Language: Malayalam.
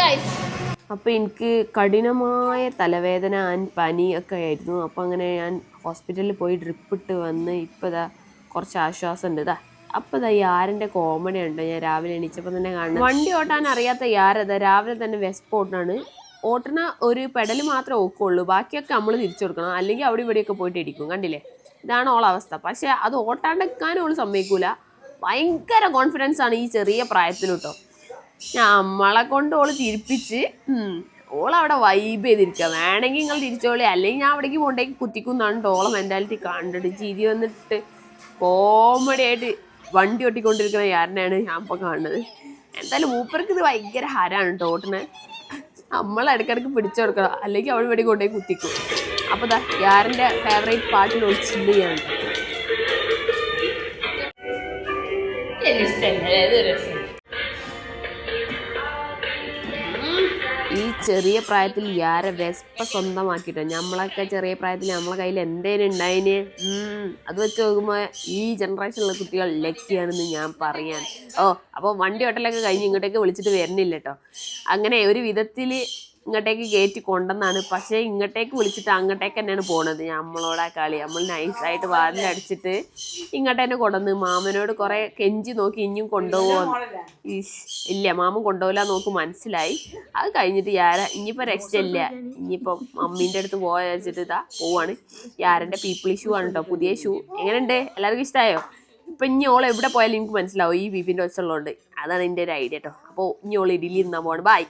ഗൈസ് അപ്പോൾ എനിക്ക് കഠിനമായ തലവേദന ആൻഡ് പനി ഒക്കെ ആയിരുന്നു. അപ്പോൾ അങ്ങനെ ഞാൻ ഹോസ്പിറ്റലിൽ പോയി ഡ്രിപ്പ് ഇട്ട് വന്ന് ഇപ്പോൾ ഇതാ കുറച്ച് ആശ്വാസം ഉണ്ട് ഇതാ അപ്പോൾ ഇതാ യാറിന്റെ കോമഡി ഉണ്ട്. ഞാൻ രാവിലെ എണീച്ചപ്പോൾ തന്നെ കാണുന്നത്. വണ്ടി ഓട്ടാൻ അറിയാത്ത യാരതാ രാവിലെ തന്നെ വെസ്പ് ഓട്ടാണ് ഓട്ടണ ഒരു പെഡൽ മാത്രമേ ഓക്കുള്ളൂ. ബാക്കിയൊക്കെ നമ്മൾ തിരിച്ചു കൊടുക്കണം. അല്ലെങ്കിൽ അവിടെ ഇവിടെയൊക്കെ പോയിട്ട് ഇടിക്കും കണ്ടില്ലേ? ഇതാണ് ഓൾ അവസ്ഥ. പക്ഷേ അത് ഓട്ടാണ്ടെക്കാനും ഓൾ സമ്മതിക്കൂല. ഭയങ്കര കോൺഫിഡൻസ് ആണ് ഈ ചെറിയ പ്രായത്തിൽ കേട്ടോ നമ്മളെ കൊണ്ട് ഓൾ തിരിപ്പിച്ച് ഓൾ ഓളവിടെ വൈബ് ചെയ്തിരിക്കുക വേണമെങ്കിൽ നിങ്ങൾ തിരിച്ചോളി. അല്ലെങ്കിൽ ഞാൻ അവിടേക്ക് പോകണ്ടേക്ക് കുത്തിക്കുന്നാണ് ഓളെ മെന്റാലിറ്റി കണ്ടിട്ട് ചിരി വന്നിട്ട് കോമഡി ആയിട്ട് വണ്ടി ഒട്ടിക്കൊണ്ടിരിക്കുന്ന യാരനെയാണ് ഞാൻ ഇപ്പോൾ കാണുന്നത്. എന്തായാലും മൂപ്പർക്ക് ഇത് ഭയങ്കര ഹരാണ് ടോട്ടിനെ നമ്മൾ ഇടയ്ക്കിടയ്ക്ക് പിടിച്ചു കൊടുക്കണം അല്ലെങ്കിൽ അവൾ ഇവിടെ കൊണ്ടുപോയി കുത്തിക്കും. അപ്പോൾ ദാ യാരന്റെ ഫേവറേറ്റ് പാട്ടിൽ ഒളിച്ചിട്ട് ഞാൻ ഈ ചെറിയ പ്രായത്തിൽ യാരെ വെസ്പ സ്വന്തമാക്കിട്ടോ നമ്മളൊക്കെ ചെറിയ പ്രായത്തിൽ നമ്മളെ കയ്യിൽ എന്തേലും ഉണ്ടായിന് അത് വെച്ച് നോക്കുമ്പോൾ ഈ ജനറേഷനിലുള്ള കുട്ടികൾ ലക്കിയാണെന്ന് ഞാൻ പറയാൻ ഓ അപ്പോൾ വണ്ടി ഓട്ടലൊക്കെ കഴിഞ്ഞ് ഇങ്ങോട്ടേക്ക് വിളിച്ചിട്ട് വരുന്നില്ല കേട്ടോ അങ്ങനെ ഒരു വിധത്തിൽ ഇങ്ങോട്ടേക്ക് കയറ്റി കൊണ്ടെന്നാണ് പക്ഷേ ഇങ്ങോട്ടേക്ക് വിളിച്ചിട്ട് അങ്ങോട്ടേക്ക് തന്നെയാണ് പോണത്. നമ്മളോട് കളി നമ്മൾ നൈസായിട്ട് വാതിലടിച്ചിട്ട് ഇങ്ങോട്ട് തന്നെ കൊണ്ടുവന്ന് മാമനോട് കുറേ കെഞ്ചി നോക്കി ഇനിയും കൊണ്ടുപോകുമോ ഈശ്, ഇല്ല മാമൻ കൊണ്ടുപോകില്ല നോക്ക് മനസ്സിലായി. അത് കഴിഞ്ഞിട്ട് യാര ഇനിയിപ്പോൾ രക്ഷയില്ല. ഇനിയിപ്പം മമ്മീന്റെ അടുത്ത് പോയ വെച്ചിട്ട് ഇതാ പോവാണ്. യാരന്റെ പീപ്പിൾ ഷൂ ആണ് കേട്ടോ പുതിയ ഷൂ എങ്ങനെയുണ്ട്? എല്ലാവർക്കും ഇഷ്ടമായോ ഇപ്പം ഇനി ഓൾ എവിടെ പോയാലും എനിക്ക് മനസ്സിലാവും. ഈ ബീപ്പിന്റെ ഒച്ചുള്ളതുകൊണ്ട് അതാണ് എന്റെ ഒരു ഐഡിയ കേട്ടോ അപ്പോൾ ഇനി ഓൾ ഇടിയിൽ ഇരുന്നാൽ പോവാണ്. ബൈ